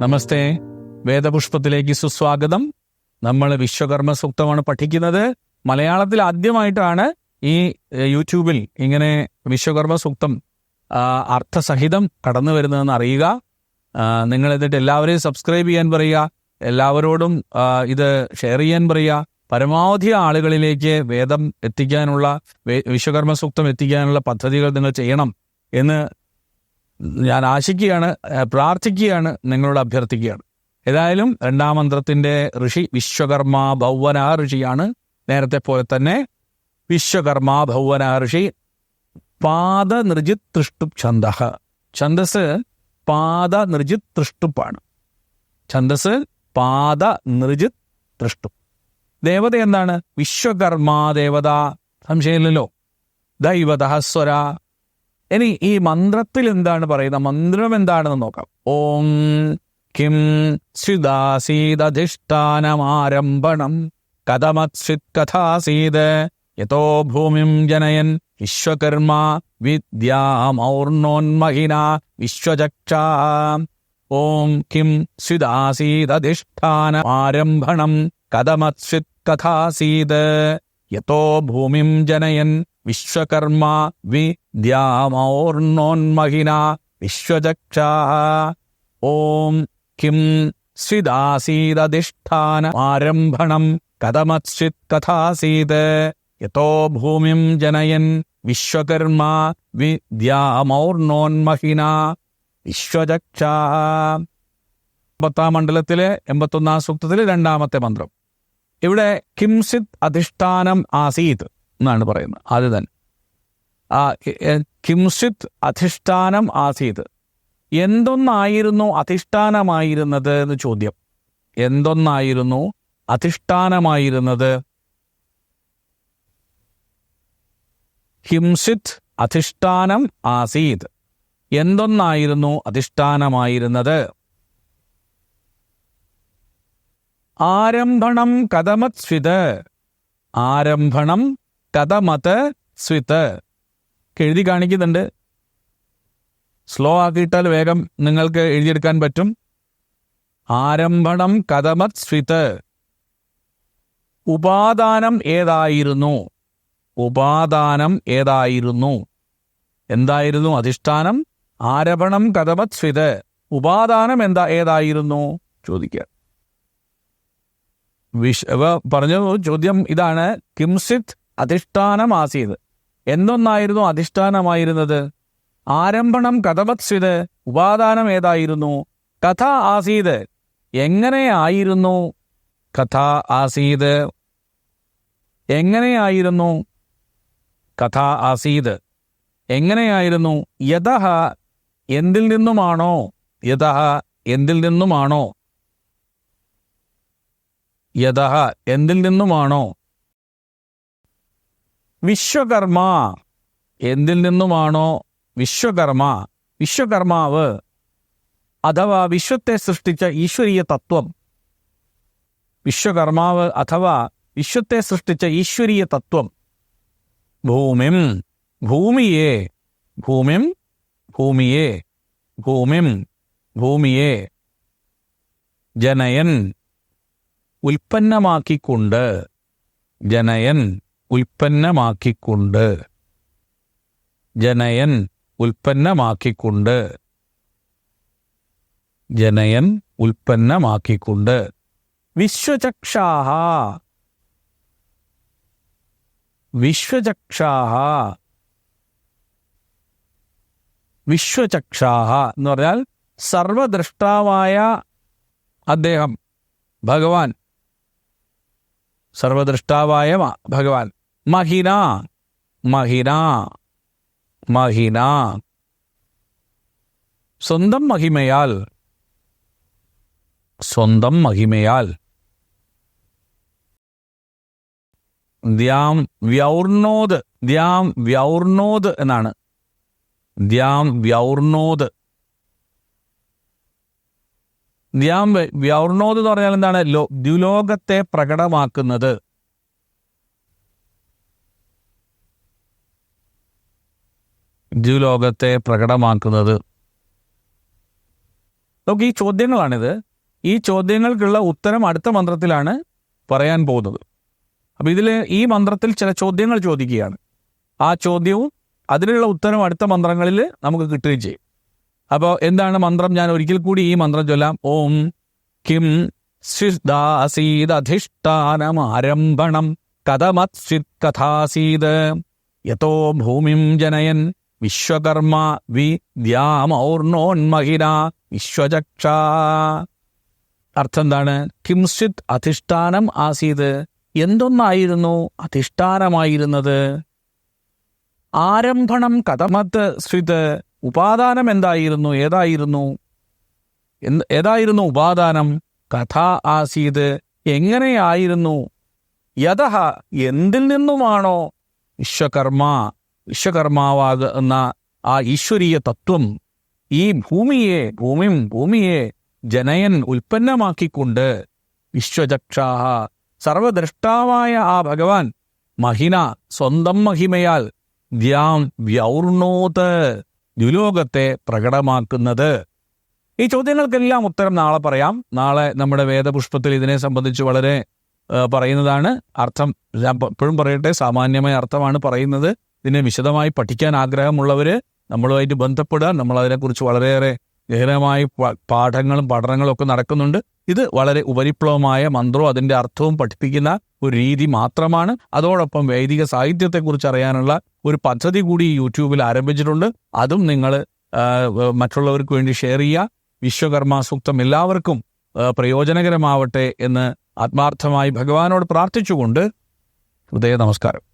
നമസ്തേ. വേദപുഷ്പത്തിലേക്ക് സുസ്വാഗതം. നമ്മൾ വിശ്വകർമ്മ സൂക്തമാണ് പഠിക്കുന്നത്. മലയാളത്തിൽ ആദ്യമായിട്ടാണ് ഈ യൂട്യൂബിൽ ഇങ്ങനെ വിശ്വകർമ്മ സൂക്തം അർത്ഥസഹിതം കടന്നു വരുന്നതെന്ന് അറിയുക. നിങ്ങൾ എന്നിട്ട് എല്ലാവരെയും സബ്സ്ക്രൈബ് ചെയ്യാൻ പറയുക. എല്ലാവരോടും ഇത് ഷെയർ ചെയ്യാൻ പറയുക. പരമാവധി ആളുകളിലേക്ക് വേദം എത്തിക്കാനുള്ള വിശ്വകർമ്മ സൂക്തം എത്തിക്കാനുള്ള പദ്ധതികൾ നിങ്ങൾ ചെയ്യണം എന്ന് ഞാൻ ആശിക്കുകയാണ് പ്രാർത്ഥിക്കുകയാണ് നിങ്ങളോട് അഭ്യർത്ഥിക്കുകയാണ്. ഏതായാലും രണ്ടാം മന്ത്രത്തിന്റെ ഋഷി വിശ്വകർമ്മ ഭൗവന ഋഷിയാണ് നേരത്തെ പോലെ തന്നെ വിശ്വകർമ്മ ഭൗവന ഋഷി പാദ നിർജിത് തൃഷ്ടുപ് ഛന്ദ ഛന്ദസ് പാദ നിർജിത് തൃഷ്ടുപ്പാണ് ഛന്ദസ് പാദ നിർജിത് ദേവത എന്താണ്? വിശ്വകർമ്മ ദേവത. സംശയമില്ലല്ലോ. ദൈവത ഇനി ഈ മന്ത്രത്തിൽ എന്താണ് പറയുന്നത്? മന്ത്രം എന്താണെന്ന് നോക്കാം. ഓം കിം ശ്രിദാസീദധിഷ്ഠാനമാരംഭണം കഥമത്സിത് കഥാസീത് യഥോ ഭൂമിം ജനയൻ. വിശ്വകർമ്മ വിദ്യാമൗർണോന്മഹിന. വിശ്വചക്ഷ. ഓം കിം ശ്രിദാസീദധിഷ്ഠാനമാരംഭണം കഥമത്സിത് കഥാസീത് യഥോ ഭൂമിം ജനയൻ. വിശ്വകർമ്മ വിദ്യാമോർണോന്മഹിന വിശ്വചക്ഷ. ഓം കിം ശ്രിദാസീദധിഷ്ഠാനമാരംഭണം കഥമത്സിത് കഥാസീത് യഥോ ഭൂമിം ജനയൻ വിശ്വകർമ്മ വിദ്യാമൗർണോന്മഹിന വിശ്വചക്ഷ. പത്താം മണ്ഡലത്തിലെ എൺപത്തൊന്നാം സൂക്തത്തിലെ രണ്ടാമത്തെ മന്ത്രം. ഇവിടെ കിംസിത് അധിഷ്ഠാനം ആസീത്. എന്നാണ് പറയുന്നത്. ആദ്യം തന്നെ. ആ കിംസിത് അധിഷ്ഠാനം ആസീത്. എന്തൊന്നായിരുന്നു അധിഷ്ഠാനമായിരുന്നത് എന്ന് ചോദ്യം. എന്തൊന്നായിരുന്നു അധിഷ്ഠാനമായിരുന്നത്? ഹിംസിത് അധിഷ്ഠാനം ആസീത്. എന്തൊന്നായിരുന്നു അധിഷ്ഠാനമായിരുന്നത്? ആരംഭണം കഥമത് സ്വിത് ആരംഭണം കഥമത് സ്വിത്ത്. എഴുതി കാണിക്കുന്നുണ്ട്. സ്ലോ ആക്കിയിട്ടാൽ വേഗം നിങ്ങൾക്ക് എഴുതിയെടുക്കാൻ പറ്റും. ആരംഭണം കഥമത് സ്വിത്ത്. ഉപാദാനം ഏതായിരുന്നു? ഉപാദാനം ഏതായിരുന്നു? എന്തായിരുന്നു അധിഷ്ഠാനം? ആരംഭണം കഥമത് സ്വിത് ഉപാദാനം എന്താ ഏതായിരുന്നു? ചോദിക്കുക. വിഷ പറഞ്ഞ പറഞ്ഞു ചോദ്യം ഇതാണ്. കിംസിത് അധിഷ്ഠാനം ആസീത് എന്തൊന്നായിരുന്നു അധിഷ്ഠാനമായിരുന്നത്? ആരംഭണം കഥവത്സിത് ഉപാദാനം ഏതായിരുന്നു? കഥ ആസീത് എങ്ങനെയായിരുന്നു കഥ ആസീത് എങ്ങനെയായിരുന്നു കഥ ആസീത് എങ്ങനെയായിരുന്നു യഥ എന്തിൽ നിന്നുമാണോ? യഥ എന്തിൽ നിന്നുമാണോ? യഥ എന്തിൽ നിന്നുമാണോ? വിശ്വകർമ്മ എന്തിൽ നിന്നുമാണോ വിശ്വകർമ്മ വിശ്വകർമാവ് അഥവാ വിശ്വത്തെ സൃഷ്ടിച്ച ഈശ്വരീയ തത്വം. വിശ്വകർമാവ് അഥവാ വിശ്വത്തെ സൃഷ്ടിച്ച ഈശ്വരീയ തത്വം. ഭൂമിം ഭൂമിയെ ഭൂമിം ഭൂമിയെ ഭൂമിം ഭൂമിയെ. ജനയൻ ഉൽപ്പന്നമാക്കിക്കൊണ്ട് ജനയൻ ഉൽപ്പന്നമാക്കിക്കൊണ്ട്. ജനയൻ ഉൽപ്പന്നമാക്കിക്കൊണ്ട്. ജനയൻ ഉൽപ്പന്നമാക്കിക്കൊണ്ട്. വിശ്വചക്ഷാഹ. വിശ്വചക്ഷാഹ. വിശ്വചക്ഷാഹ എന്ന് പറഞ്ഞാൽ സർവദ്രഷ്ടാവായ അദ്ദേഹം ഭഗവാൻ. സർവദ്രഷ്ടാവായ ഭഗവാൻ. മഹിന മഹിന മഹിന സ്വന്തം മഹിമയാൽ സ്വന്തം മഹിമയാൽ. ദ്യാം വ്യൗർണോത് ദ്യാം വ്യൗർണോത് എന്നാണ്. ദ്യാം വ്യൗർണോത് ദ്യാം വ്യ- വ്യൗർണോത് എന്ന് പറഞ്ഞാൽ എന്താണ്? ദ്യുലോകത്തെ പ്രകടമാക്കുന്നത്. ദ്യുലോകത്തെ പ്രകടമാക്കുന്നത്. നമുക്ക് ഈ ചോദ്യങ്ങളാണിത്. ഈ ചോദ്യങ്ങൾക്കുള്ള ഉത്തരം അടുത്ത മന്ത്രത്തിലാണ് പറയാൻ പോകുന്നത്. അപ്പം ഇതിൽ ഈ മന്ത്രത്തിൽ ചില ചോദ്യങ്ങൾ ചോദിക്കുകയാണ്. ആ ചോദ്യവും അതിനുള്ള ഉത്തരം അടുത്ത മന്ത്രങ്ങളിൽ നമുക്ക് കിട്ടുകയും ചെയ്യും. അപ്പോൾ എന്താണ് മന്ത്രം? ഞാൻ ഒരിക്കൽ കൂടി ഈ മന്ത്രം ചൊല്ലാം. ഓം കിം സിദ്ധാസീദധിഷ്ഠാനമാരംഭണം കഥമത്സിത് കഥാസീത് യഥോ ഭൂമിം ജനയൻ വിശ്വകർമ്മ വി ദ്യാമൗർണോന്മഹിന വിശ്വചക്ഷ. അർത്ഥം എന്താണ്? കിംസിത് അധിഷ്ഠാനം ആസീത്. എന്തൊന്നായിരുന്നു അധിഷ്ഠാനമായിരുന്നത്? ആരംഭണം കഥമത്ത് സ്വിത് ഉപാദാനം എന്തായിരുന്നു? ഏതായിരുന്നു? ഏതായിരുന്നു ഉപാദാനം? കഥ ആസീത്. എങ്ങനെയായിരുന്നു? യഥ എന്തിൽ നിന്നുമാണോ വിശ്വകർമ്മ വിശ്വകർമാവാകുന്ന ആ ഈശ്വരീയ തത്വം ഈ ഭൂമിയെ ഭൂമിം ഭൂമിയെ ജനയൻ ഉൽപ്പന്നമാക്കിക്കൊണ്ട് വിശ്വചക്ഷാഹ സർവദ്രഷ്ടാവായ ആ ഭഗവാൻ മഹിന സ്വന്തം മഹിമയാൽ ദ്യാം വ്യൗർണോത് ദുലോകത്തെ പ്രകടമാക്കുന്നത്. ഈ ചോദ്യങ്ങൾക്കെല്ലാം ഉത്തരം നാളെ പറയാം. നാളെ നമ്മുടെ വേദപുഷ്പത്തിൽ ഇതിനെ സംബന്ധിച്ച് വളരെ പറയുന്നതാണ്. അർത്ഥം ഞാൻ എപ്പോഴും പറയട്ടെ സാമാന്യമായ അർത്ഥമാണ് പറയുന്നത്. ഇതിനെ വിശദമായി പഠിക്കാൻ ആഗ്രഹമുള്ളവര് നമ്മളുമായിട്ട് ബന്ധപ്പെടുക. നമ്മൾ അതിനെക്കുറിച്ച് വളരെയേറെ ഗഹനമായ പാഠങ്ങളും പഠനങ്ങളും ഒക്കെ നടക്കുന്നുണ്ട്. ഇത് വളരെ ഉപരിപ്ലവമായ മന്ത്രവും അതിന്റെ അർത്ഥവും പഠിപ്പിക്കുന്ന ഒരു രീതി മാത്രമാണ്. അതോടൊപ്പം വൈദിക സാഹിത്യത്തെക്കുറിച്ച് അറിയാനുള്ള ഒരു പദ്ധതി കൂടി യൂട്യൂബിൽ ആരംഭിച്ചിട്ടുണ്ട്. അതും നിങ്ങൾ മറ്റുള്ളവർക്ക് വേണ്ടി ഷെയർ ചെയ്യുക. വിശ്വകർമ്മ സൂക്തം എല്ലാവർക്കും പ്രയോജനകരമാവട്ടെ എന്ന് ആത്മാർത്ഥമായി ഭഗവാനോട് പ്രാർത്ഥിച്ചുകൊണ്ട് ഹൃദയ നമസ്കാരം.